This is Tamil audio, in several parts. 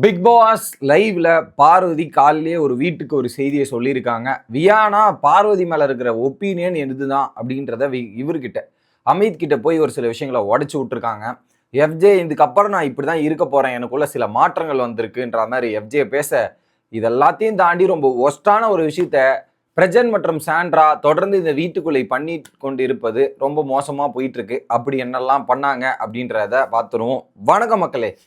பிக் பாஸ் லைவ்ல பார்வதி காலிலேயே ஒரு வீட்டுக்கு ஒரு செய்தியை சொல்லியிருக்காங்க. வியானா பார்வதி மேல இருக்கிற ஒப்பீனியன் எதுதான் அப்படின்றத வி- இவர்கிட்ட அமித் கிட்ட போய் ஒரு சில விஷயங்களை உடச்சி விட்டுருக்காங்க. எஃப்ஜே இதுக்கப்புறம் நான் இப்படி தான் இருக்க போறேன். எனக்குள்ள சில மாற்றங்கள் வந்திருக்குன்ற மாதிரி எஃப்ஜே பேச இதெல்லாத்தையும் தாண்டி ரொம்ப ஒஸ்டான ஒரு விஷயத்த பிரஜன் மற்றும் சாண்ட்ரா தொடர்ந்து இந்த வீட்டுக்குள்ளே பண்ணி கொண்டு இருப்பது ரொம்ப மோசமாக போயிட்டு இருக்கு. அப்படி என்னெல்லாம் பண்ணாங்க அப்படின்றத பார்த்துருவோம். வணக்க மக்களே.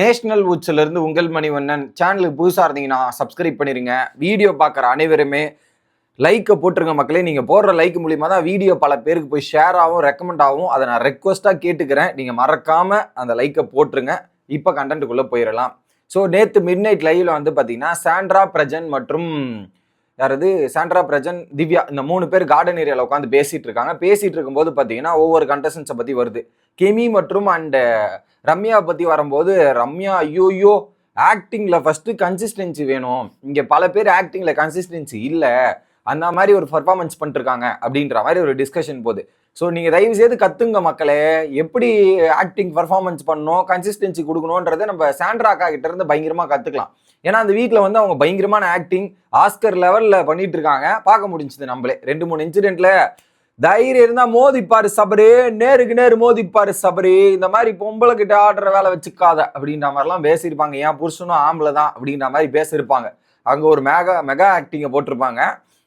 நேஷனல் உச்சிலிருந்து இருந்து உங்கள் மணிவண்ணன் சேனலுக்கு புதுசாக இருந்தீங்கன்னா சப்ஸ்கிரைப் பண்ணிருங்க. வீடியோ பார்க்குற அனைவருமே லைக்கை போட்டுருங்க மக்களே. நீங்கள் போடுற லைக் மூலிமா தான் வீடியோ பல பேருக்கு போய் ஷேர் ஆகும் ரெக்கமெண்ட் ஆகும் அதை நான் ரெக்வஸ்ட்டாக கேட்டுக்கிறேன். நீங்கள் மறக்காமல் அந்த லைக்கை போட்டுருங்க. இப்போ கண்டென்ட்டுக்குள்ளே போயிடலாம். ஸோ நேற்று மிட் நைட் லைவில் வந்து பார்த்தீங்கன்னா சாண்ட்ரா பிரஜன் மற்றும் யாராவது சாண்ட்ரா பிரஜன் திவ்யா இந்த மூணு பேர் கார்டன் ஏரியாவில் உட்காந்து பேசிகிட்டு இருக்காங்க. பேசிகிட்டு இருக்கும்போது பார்த்தீங்கன்னா ஒவ்வொரு கண்டஸ்டன்ஸை பற்றி வருது. கெமி மற்றும் அண்ட் ரம்யா பற்றி வரும்போது ரம்யா ஐயோயோ ஆக்டிங்கில் ஃபஸ்ட்டு கன்சிஸ்டன்சி வேணும். இங்கே பல பேர் ஆக்டிங்கில் கன்சிஸ்டன்சி இல்லை. அந்த மாதிரி ஒரு பர்ஃபார்மன்ஸ் பண்ணிருக்காங்க அப்படின்ற மாதிரி ஒரு டிஸ்கஷன் போகுது. ஸோ நீங்கள் தயவு செய்து கற்றுங்க மக்களே. எப்படி ஆக்டிங் பர்ஃபார்மன்ஸ் பண்ணணும் கன்சிஸ்டன்சி கொடுக்கணுன்றதை நம்ம சாண்ட்ரா அக்கா பயங்கரமாக கற்றுக்கலாம் ஏன்னா அந்த வீட்டில் வந்து அவங்க பயங்கரமான ஆக்டிங் ஆஸ்கர் லெவலில் பண்ணிட்டு இருக்காங்க பார்க்க முடிஞ்சுது நம்மளே. ரெண்டு மூணு இன்சிடென்ட்ல தைரியம் இருந்தா மோதிப்பாரு சபரே நேருக்கு நேரு மோதிப்பாரு சபரே இந்த மாதிரி பொம்பளை கிட்ட ஆடுற வேலை வச்சுக்காத அப்படின்ற மாதிரிலாம் பேசியிருப்பாங்க. ஏன் புருஷனும் ஆம்பளை தான் அப்படின்ற மாதிரி பேசியிருப்பாங்க. அங்கே ஒரு மெகா மெகா ஆக்டிங்கை போட்டிருப்பாங்க.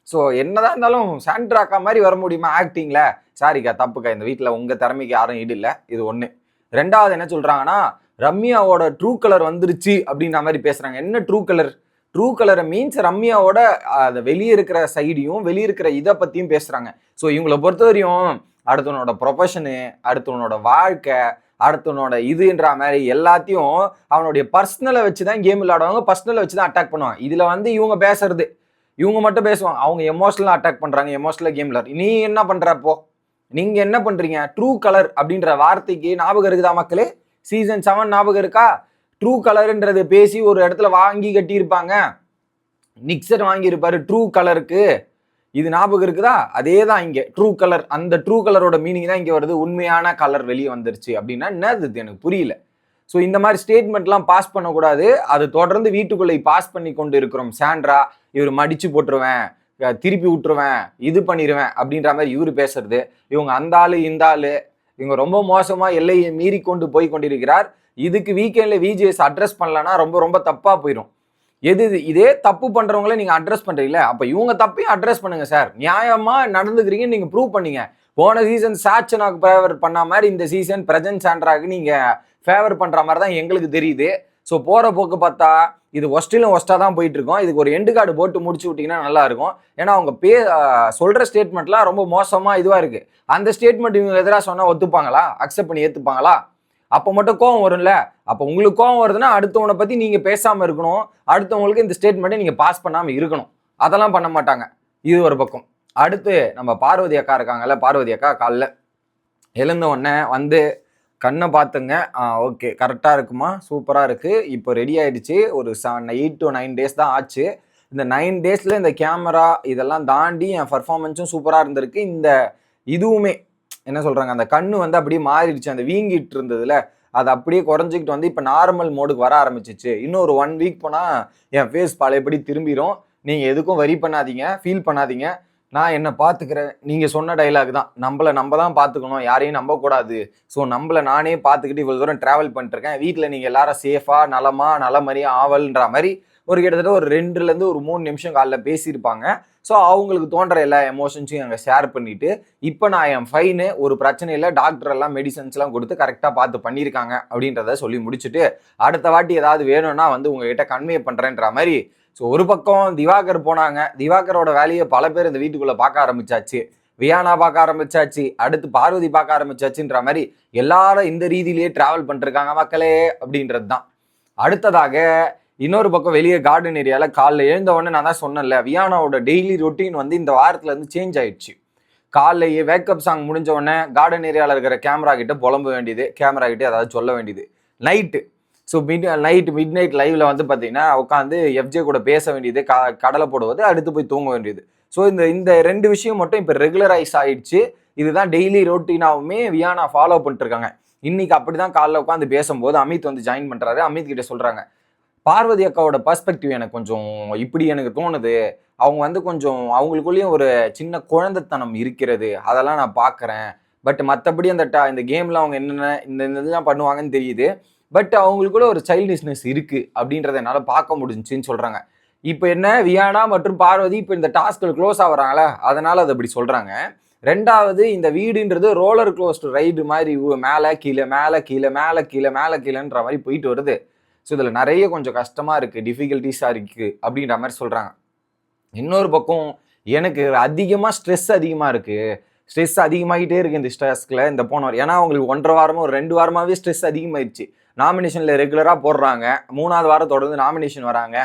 ஸோ என்னதான் இருந்தாலும் சாண்ட்ராக்கா மாதிரி வர முடியுமா ஆக்டிங்ல சாரிக்கா தப்புக்கா. இந்த வீட்டில் உங்கள் திறமைக்கு யாரும் ஈடு இல்லை. இது ஒன்று ரெண்டாவது என்ன சொல்கிறாங்கன்னா ரம்யாவோட ட்ரூ கலர் வந்துருச்சு அப்படின்ற மாதிரி பேசுகிறாங்க என்ன ட்ரூ கலர் ட்ரூ கலரை மீன்ஸ் ரம்யாவோட அதை வெளியே இருக்கிற சைடையும் வெளியே இருக்கிற இதை பற்றியும் பேசுகிறாங்க ஸோ இவங்களை பொறுத்தவரையும் அடுத்தவனோட ப்ரொஃபஷனு அடுத்தவனோட வாழ்க்கை அடுத்தவனோட இதுன்ற மாதிரி எல்லாத்தையும் அவனுடைய பர்சனலை வச்சு தான் கேம் விளையாடுவாங்க பர்சனலை வச்சு தான் அட்டாக் பண்ணுவாங்க. இதில் வந்து இவங்க பேசுறது. இவங்க மட்டும் பேசுவாங்க. அவங்க எமோஷனலாக அட்டாக் பண்ணுறாங்க எமோஷனலாக கேம் விளையாடு. நீ என்ன பண்ணுறப்போ நீங்கள் என்ன பண்ணுறீங்க ட்ரூ கலர் அப்படின்ற வார்த்தைக்கு ஞாபகம் இருக்குதா மக்களே? சீசன் செவன் ஞாபகம் இருக்கா? ட்ரூ கலருன்றதை பேசி ஒரு இடத்துல வாங்கி கட்டியிருப்பாங்க. நிக்சர் வாங்கியிருப்பாரு ட்ரூ கலருக்கு. இது ஞாபகம் இருக்குதா? அதே தான் இங்கே. ட்ரூ கலர் அந்த ட்ரூ கலரோட மீனிங் தான் இங்கே வருது. உண்மையான கலர் வெளியே வந்துருச்சு அப்படின்னா என்னது எனக்கு புரியல. ஸோ இந்த மாதிரி ஸ்டேட்மெண்ட்லாம் பாஸ் பண்ணக்கூடாது. அது தொடர்ந்து வீட்டுக்குள்ளே பாஸ் பண்ணி கொண்டு இருக்கிறோம். சாண்ட்ரா இவர் மடிச்சு போட்டுருவேன். திருப்பி விட்டுருவேன். இது பண்ணிடுவேன் அப்படின்ற மாதிரி இவர் பேசுறது. இவங்க அந்த ஆள் இந்த ஆள் இவங்க ரொம்ப மோசமாக எல்லையை மீறி கொண்டு போய் கொண்டிருக்கிறார். இதுக்கு வீக்கெண்டில் விஜிஎஸ் அட்ரஸ் பண்ணலன்னா ரொம்ப ரொம்ப தப்பாக போயிடும் எது இதே தப்பு பண்ணுறவங்களே நீங்கள் அட்ரஸ் பண்ணுறீங்களே அப்போ இவங்க தப்பையும் அட்ரஸ் பண்ணுங்கள் சார். நியாயமாக நடந்துக்கிறீங்கன்னு நீங்கள் ப்ரூவ் பண்ணீங்க. போன சீசன் சாச்சனாக்கு ஃபேவர் பண்ண மாதிரி இந்த சீசன் பிரஜன் சாண்ட்ராக்கு நீங்கள் ஃபேவர் பண்ணுற மாதிரி தான் எங்களுக்கு தெரியுது. ஸோ போகிற போக்கு பார்த்தா இது ஒஸ்டிலும் ஒஸ்ட்டாக தான் போயிட்டு இருக்கோம் இதுக்கு ஒரு எண்டு கார்டு போட்டு முடிச்சு விட்டிங்கன்னா நல்லாயிருக்கும். ஏன்னா அவங்க பே சொல்கிற ஸ்டேட்மெண்ட்லாம் ரொம்ப மோசமாக இதுவாக இருக்குது அந்த ஸ்டேட்மெண்ட் இவங்க எதிராக சொன்னால் ஒத்துப்பாங்களா? அக்செப்ட் பண்ணி ஏற்றுப்பாங்களா அப்போ மட்டும் கோவம் வரும்ல? அப்போ உங்களுக்கு கோவம் வருதுன்னா அடுத்தவனை பற்றி நீங்கள் பேசாமல் இருக்கணும். அடுத்தவங்களுக்கு இந்த ஸ்டேட்மெண்ட்டை நீங்கள் பாஸ் பண்ணாமல் இருக்கணும். அதெல்லாம் பண்ண மாட்டாங்க. இது ஒரு பக்கம். அடுத்து நம்ம பார்வதி அக்கா இருக்காங்கல்ல? பார்வதி அக்கா காலைல எழுந்த உடனே வந்து கண்ணை பார்த்துங்க. ஆ ஓகே. கரெக்டாக இருக்குமா? சூப்பராக இருக்குது இப்போ ரெடி ஆகிடுச்சு ஒரு seven eight to nine days தான் ஆச்சு. இந்த நைன் டேஸில் இந்த கேமரா இதெல்லாம் தாண்டி என் பர்ஃபார்மன்ஸும் சூப்பராக இருந்திருக்கு. இந்த இதுவுமே என்ன சொல்கிறாங்க அந்த கண்ணு வந்து அப்படியே மாறிடுச்சு. அந்த வீங்கிட்டு இருந்ததுல அது அப்படியே குறைஞ்சிக்கிட்டு வந்து இப்போ நார்மல் மோடுக்கு வர ஆரம்பிச்சிச்சு. இன்னும் ஒரு ஒன் வீக் போனால் என் ஃபேஸ் பழையபடி திரும்பிடும் நீங்கள் எதுக்கும் வரி பண்ணாதீங்க. ஃபீல் பண்ணாதீங்க. நான் என்ன பார்த்துக்கிறேன். நீங்கள் சொன்ன டைலாக் தான். நம்மளை நம்ம தான் பார்த்துக்கணும். யாரையும் நம்பக்கூடாது ஸோ நம்மளை நானே பார்த்துக்கிட்டு இவ்வளோ தூரம் ட்ராவல் பண்ணிட்டுருக்கேன். வீட்டில் நீங்கள் எல்லாரும் சேஃபாக நலமா மாதிரியே ஆவல்ன்ற மாதிரி ஒரு கிட்டத்தட்ட ஒரு ரெண்டுலேருந்து ஒரு மூணு நிமிஷம் காலைல பேசியிருப்பாங்க. ஸோ அவங்களுக்கு தோன்ற எல்லா எமோஷன்ஸையும் அங்கே ஷேர் பண்ணிவிட்டு இப்போ நான் என் ஃபைனு ஒரு பிரச்சனையில் டாக்டர் எல்லாம் மெடிசன்ஸ்லாம் கொடுத்து கரெக்டாக பார்த்து பண்ணியிருக்காங்க அப்படின்றத சொல்லி முடிச்சுட்டு அடுத்த வாட்டி ஏதாவது வேணும்னா வந்து உங்ககிட்ட கன்வே பண்ணுறேன்ற மாதிரி ஸோ ஒரு பக்கம் திவாகர் போனாங்க. திவாகரோட வேலையை பல பேர் இந்த வீட்டுக்குள்ளே பார்க்க ஆரம்பிச்சாச்சு. வியானா பார்க்க ஆரம்பிச்சாச்சு. அடுத்து பார்வதி பார்க்க ஆரம்பிச்சாச்சுன்ற மாதிரி எல்லாரும் இந்த ரீதியிலேயே ட்ராவல் பண்ணிருக்காங்க மக்களே அப்படின்றது தான் அடுத்ததாக இன்னொரு பக்கம் வெளியே கார்டன் ஏரியாவில் காலைல எழுந்த உடனே நான் தான் சொன்னேன்ல வியானாவோட டெய்லி ரொட்டீன் வந்து இந்த வாரத்தில் இருந்து சேஞ்ச் ஆயிடுச்சு. காலையே வேக்கப் சாங் முடிஞ்ச உடனே கார்டன் ஏரியாவில் இருக்கிற கேமரா கிட்ட புலம்ப வேண்டியது கேமரா கிட்ட ஏதாவது சொல்ல வேண்டியது. Night so midnight midnight லைவ்ல வந்து பார்த்தீங்கன்னா உட்காந்து எஃப்ஜே கூட பேச வேண்டியது க கடலை போடுவது அடுத்து போய் தூங்க வேண்டியது. ஸோ இந்த இந்த ரெண்டு விஷயம் மட்டும் இப்போ ரெகுலரைஸ் ஆயிடுச்சு. இதுதான் டெய்லி ரொட்டீனாவுமே வியானா ஃபாலோ பண்ணிட்டு இருக்காங்க இன்னைக்கு அப்படிதான் காலைல உட்காந்து பேசும்போது அமித் வந்து ஜாயின் பண்ணுறாரு அமித் கிட்ட சொல்கிறாங்க பார்வதி அக்காவோட பர்ஸ்பெக்டிவ் எனக்கு கொஞ்சம் இப்படி எனக்கு தோணுது. அவங்க வந்து கொஞ்சம் அவங்களுக்குள்ளேயும் ஒரு சின்ன குழந்தைத்தனம் இருக்கிறது. அதெல்லாம் நான் பார்க்குறேன் பட் மற்றபடி அந்த ட இந்த கேமில் அவங்க என்னென்ன இந்த இதெல்லாம் பண்ணுவாங்கன்னு தெரியுது. பட் அவங்களுக்குள்ள ஒரு சைல்டிஷ்னஸ் இருக்குது அப்படின்றத என்னால் பார்க்க முடிஞ்சுன்னு சொல்கிறாங்க இப்போ என்ன வியானா மற்றும் பார்வதி இப்போ இந்த டாஸ்கில் க்ளோஸ் ஆகுறாங்களா அதனால் அது அப்படி சொல்கிறாங்க ரெண்டாவது இந்த வீடுன்றது ரோலர் க்ளோஸ்ட் ரைடு மாதிரி மேலே கீழே மேலே கீழே மேலே கீழே மேலே கீழேன்ற மாதிரி போயிட்டு வருது. ஸோ இதில் நிறைய கொஞ்சம் கஷ்டமாக இருக்குது டிஃபிகல்ட்டிஸாக இருக்குது அப்படின்ற மாதிரி சொல்கிறாங்க இன்னொரு பக்கம் எனக்கு அதிகமாக ஸ்ட்ரெஸ் அதிகமாக இருக்குது ஸ்ட்ரெஸ் அதிகமாகிட்டே இருக்குது இந்த ஸ்ட்ரெஸ்கில் இந்த போன வாரம். ஏன்னா அவங்களுக்கு ஒன்றரை வாரமா ஒரு ரெண்டு வாரமாகவே ஸ்ட்ரெஸ் அதிகமாகிடுச்சு நாமினேஷனில் ரெகுலராக போடுறாங்க. மூணாவது வாரம் தொடர்ந்து நாமினேஷன் வராங்க.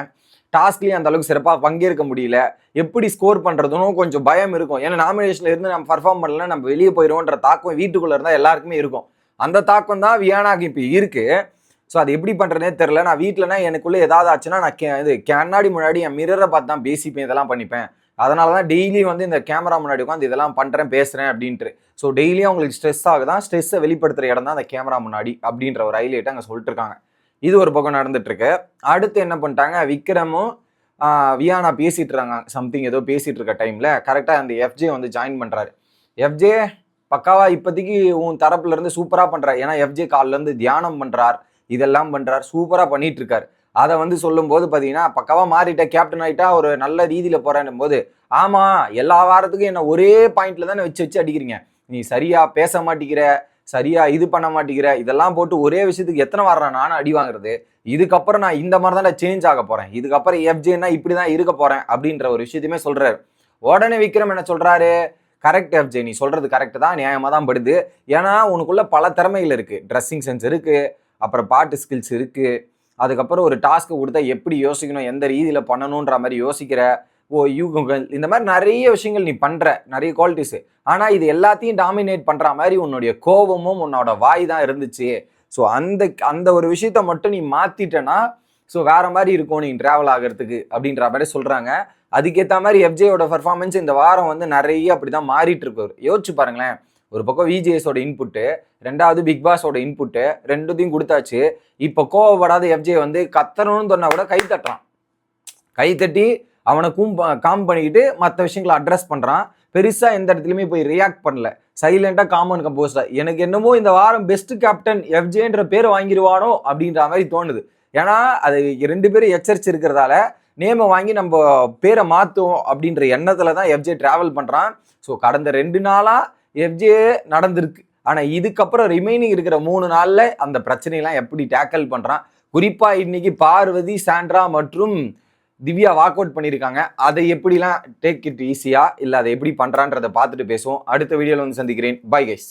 டாஸ்க்லேயும் அந்த அளவுக்கு சிறப்பாக பங்கேற்க முடியல. எப்படி ஸ்கோர் பண்ணுறதுனும் கொஞ்சம் பயம் இருக்கும். ஏன்னா நாமினேஷனில் இருந்து நம்ம பர்ஃபார்ம் பண்ணல நம்ம வெளியே போயிடுவோன்ற தாக்கம் வீட்டுக்குள்ளே இருந்தால் எல்லாருக்குமே இருக்கும். அந்த தாக்கம் தான் வியானாக்கு இப்போ இருக்குது ஸோ அது எப்படி பண்ணுறதே தெரில நான் வீட்டிலனா எனக்குள்ளே ஏதாவது ஆச்சுன்னா நான் கே இது கண்ணாடி முன்னாடி என் மிரரை பார்த்து தான் பேசிப்பேன் இதெல்லாம் பண்ணிப்பேன். அதனால தான் டெய்லி வந்து இந்த கேமரா முன்னாடி உட்காந்து இதெல்லாம் பண்ணுறேன் பேசுகிறேன் அப்படின்ட்டு. ஸோ டெய்லியும் அவங்களுக்கு ஸ்ட்ரெஸ் ஆகுதான் ஸ்ட்ரெஸ்ஸை வெளிப்படுத்துகிற இடம் தான் அந்த கேமரா முன்னாடி அப்படின்ற ஒரு ஹைலைட்டை அங்கே சொல்லிட்டு இருக்காங்க. இது ஒரு பக்கம் நடந்துட்டுருக்கு. அடுத்து என்ன பண்ணிட்டாங்க? விக்ரமும் வியானா பேசிகிட்டு இருக்காங்க. சம்திங் ஏதோ பேசிகிட்டு இருக்க டைமில் கரெக்டாக அந்த எஃப்ஜே வந்து ஜாயின் பண்ணுறாரு எஃப்ஜே பக்காவா இப்போதைக்கு உன் தரப்புலேருந்து சூப்பராக பண்ணுறார் ஏன்னா எஃப்ஜே கால்லேருந்து தியானம் பண்ணுறார் இதெல்லாம் பண்ணுறார் சூப்பராக பண்ணிகிட்டு இருக்காரு. அதை வந்து சொல்லும்போது பார்த்தீங்கன்னா பக்கவாக மாறிட்ட கேப்டன் ஆகிட்டா ஒரு நல்ல ரீதியில் போறேன்னும் போது ஆமாம் எல்லா வாரத்துக்கும் என்ன ஒரே பாயிண்ட்ல தானே வச்சு வச்சு அடிக்கிறீங்க. நீ சரியாக பேச மாட்டேங்கிற சரியாக இது பண்ண மாட்டேங்கிற இதெல்லாம் போட்டு ஒரே விஷயத்துக்கு எத்தனை வாரம் நானும் அடி வாங்குறது? இதுக்கப்புறம் நான் இந்த மாதிரி தான் சேஞ்ச் ஆக போகிறேன் இதுக்கப்புறம் எஃப்ஜேன்னா இப்படி தான் இருக்க போகிறேன் அப்படின்ற ஒரு விஷயத்தையுமே சொல்கிறாரு உடனே விக்ரம் என்ன சொல்கிறாரு கரெக்ட் எஃப்ஜே நீ சொல்கிறது கரெக்டு தான் நியாயமாக தான் படுது. ஏன்னா உனக்குள்ளே பல திறமைகள் இருக்குது ட்ரெஸ்ஸிங் சென்ஸ் இருக்குது அப்புறம் பாட்டு ஸ்கில்ஸ் இருக்குது அதுக்கப்புறம் ஒரு டாஸ்க்கு கொடுத்தா எப்படி யோசிக்கணும் எந்த ரீதியில் பண்ணணுன்ற மாதிரி யோசிக்கிற ஓ யூகங்கள் இந்த மாதிரி நிறைய விஷயங்கள் நீ பண்ணுற நிறைய குவாலிட்டிஸு ஆனால் இது எல்லாத்தையும் டாமினேட் பண்ணுற மாதிரி உன்னுடைய கோபமும் உன்னோட வாய் தான் இருந்துச்சு. ஸோ அந்த அந்த ஒரு விஷயத்த மட்டும் நீ மாற்றிட்டனா ஸோ வேறு மாதிரி இருக்கும் நீ ட்ராவல் ஆகிறதுக்கு அப்படின்ற மாதிரி சொல்கிறாங்க அதுக்கேற்ற மாதிரி எஃப்ஜேயோட பர்ஃபார்மன்ஸ் இந்த வாரம் வந்து நிறைய அப்படிதான் மாறிட்டு இருக்கு. யோசிச்சு பாருங்களேன். ஒரு பக்கம் விஜேஎஸோட இன்புட்டு ரெண்டாவது பிக் பாஸோட இன்புட்டு ரெண்டுத்தையும் கொடுத்தாச்சு. இப்போ கோவப்படாத எஃப்ஜே வந்து கத்தணும்னு சொன்னால் கூட கை தட்டுறான். கை தட்டி அவனை கூம் காம் பண்ணிக்கிட்டு மற்ற விஷயங்களை அட்ரஸ் பண்ணுறான் பெருசாக எந்த இடத்துலையுமே போய் ரியாக்ட் பண்ணல. சைலண்டாக காமன் கம்போஸ்டாக எனக்கு என்னமோ இந்த வாரம் பெஸ்ட் கேப்டன் எஃப்ஜேன்ற பேர் வாங்கிடுவானோ அப்படின்ற மாதிரி தோணுது. ஏன்னா அது ரெண்டு பேரும் எச்சரிச்சிருக்கிறதால நேமை வாங்கி நம்ம பேரை மாற்றுவோம் அப்படின்ற எண்ணத்தில் தான் எஃப்ஜே ட்ராவல் பண்ணுறான் ஸோ கடந்த ரெண்டு நாளாக எஃப்ஜே நடந்திருக்கு. ஆனால் இதுக்கப்புறம் ரிமைனிங் இருக்கிற மூணு நாளில் அந்த பிரச்சனையெல்லாம் எப்படி டேக்கிள் பண்ணுறான் குறிப்பாக இன்னைக்கு பார்வதி சாண்ட்ரா மற்றும் திவ்யா வாக் அவுட் பண்ணியிருக்காங்க. அதை எப்படிலாம் டேக் இட் ஈஸியாக இல்லை அதை எப்படி பண்ணுறான்றதை பார்த்துட்டு பேசுவோம். அடுத்த வீடியோவில் வந்து சந்திக்கிறேன். Bye guys